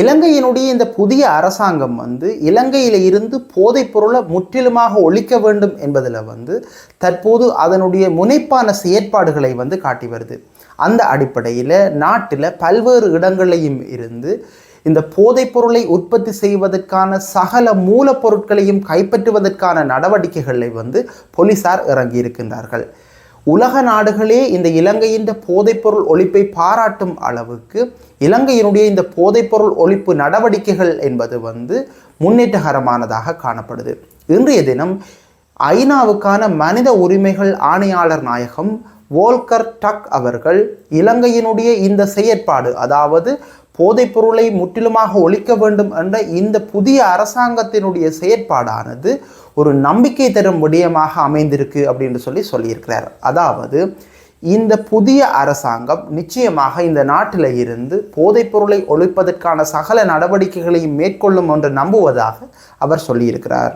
இலங்கையினுடைய இந்த புதிய அரசாங்கம் வந்து இலங்கையில் இருந்து போதைப் பொருளை முற்றிலுமாக ஒழிக்க வேண்டும் என்பதில் வந்து தற்போது அதனுடைய முனைப்பான செயற்பாடுகளை வந்து காட்டி வருது. அந்த அடிப்படையில் நாட்டில் பல்வேறு இடங்களையும் இருந்து இந்த போதைப் பொருளை உற்பத்தி செய்வதற்கான சகல மூலப்பொருட்களையும் கைப்பற்றுவதற்கான நடவடிக்கைகளை வந்து போலீசார் இறங்கி இருக்கின்றார்கள் உலக நாடுகளே இந்த இலங்கையின் போதைப்பொருள் ஒழிப்பை பாராட்டும் அளவுக்கு இலங்கையினுடைய இந்த போதைப்பொருள் ஒழிப்பு நடவடிக்கைகள் என்பது வந்து முன்னேற்றகரமானதாக காணப்படுது. இன்றைய தினம் ஐநாவுக்கான மனித உரிமைகள் ஆணையாளர் நாயகம் வோல்கர் டக் அவர்கள் இலங்கையினுடைய இந்த செயற்பாடு அதாவது போதைப் பொருளை முற்றிலுமாக ஒழிக்க வேண்டும் என்ற இந்த புதிய அரசாங்கத்தினுடைய செயற்பாடானது ஒரு நம்பிக்கை தரும் விடயமாக அமைந்திருக்கு அப்படின்னு சொல்லி சொல்லியிருக்கிறார். அதாவது இந்த புதிய அரசாங்கம் நிச்சயமாக இந்த நாட்டில் இருந்து போதைப் பொருளை ஒழிப்பதற்கான சகல நடவடிக்கைகளையும் மேற்கொள்ளும் என்று நம்புவதாக அவர் சொல்லியிருக்கிறார்.